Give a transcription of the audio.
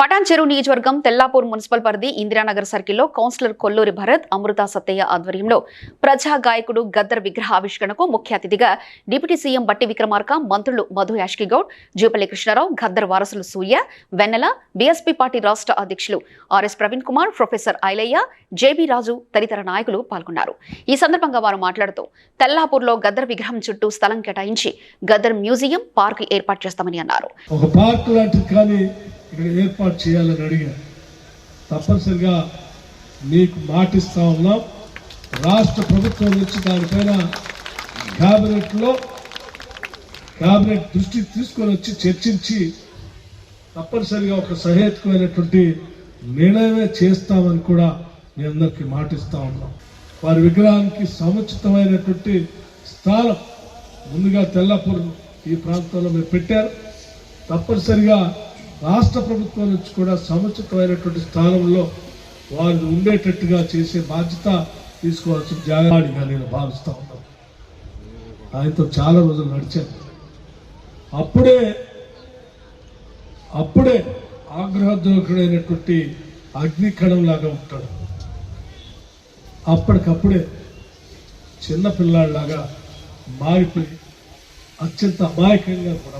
పటాన్ చెరువు నియోజకవర్గం తెల్లాపూర్ మున్సిపల్ పరిధి ఇందిరానగర్ సర్కిల్లో కౌన్సిలర్ కొల్లూరి భరత్ అమృత సత్తయ్య ఆధ్వర్యంలో ప్రజా గాయకుడు గద్దర్ విగ్రహ ఆవిష్కరణకు ముఖ్య అతిథిగా డిప్యూటీ సీఎం బట్టి విక్రమార్క మంత్రులు మధు యాష్కిగౌడ్ జూపల్లి కృష్ణారావు గద్దర్ వారసులు సూర్య వెన్నెల బీఎస్పీ పార్టీ రాష్ట్ర అధ్యక్షులు RS Praveen Kumar professor Ilaiah JB Raju తదితర నాయకులు పాల్గొన్నారు. ఈ సందర్భంగా వారు మాట్లాడుతూ తెల్లాపూర్లో గద్దర్ విగ్రహం చుట్టూ స్థలం కేటాయించి గద్దర్ మ్యూజియం పార్క్ ఏర్పాటు చేస్తామని అన్నారు. ఇక్కడ ఏర్పాటు చేయాలని అడిగారు. తప్పనిసరిగా మీకు మాటిస్తా ఉన్నాం. రాష్ట్ర ప్రభుత్వం నుంచి దానిపైన క్యాబినెట్లో క్యాబినెట్ దృష్టి తీసుకొని వచ్చి చర్చించి తప్పనిసరిగా ఒక సహేతుకమైనటువంటి నిర్ణయమే చేస్తామని కూడా మీ అందరికీ మాటిస్తా ఉన్నాం. వారి విగ్రహానికి సముచితమైనటువంటి స్థానం ముందుగా తెల్లపూర్ ఈ ప్రాంతంలో మీరు పెట్టారు. తప్పనిసరిగా రాష్ట్ర ప్రభుత్వం నుంచి కూడా సముచితమైనటువంటి స్థానంలో వారిని ఉండేటట్టుగా చేసే బాధ్యత తీసుకోవాల్సిన జాగ్రత్తగా నేను భావిస్తా ఉన్నాను. ఆయనతో చాలా రోజులు నడిచాను. అప్పుడే అప్పుడే ఆగ్రహద్రోహుడైనటువంటి అగ్నికణం లాగా ఉంటాడు. అప్పటికప్పుడే చిన్న పిల్లాడిలాగా మారిపోయి అత్యంత అమాయకంగా కూడా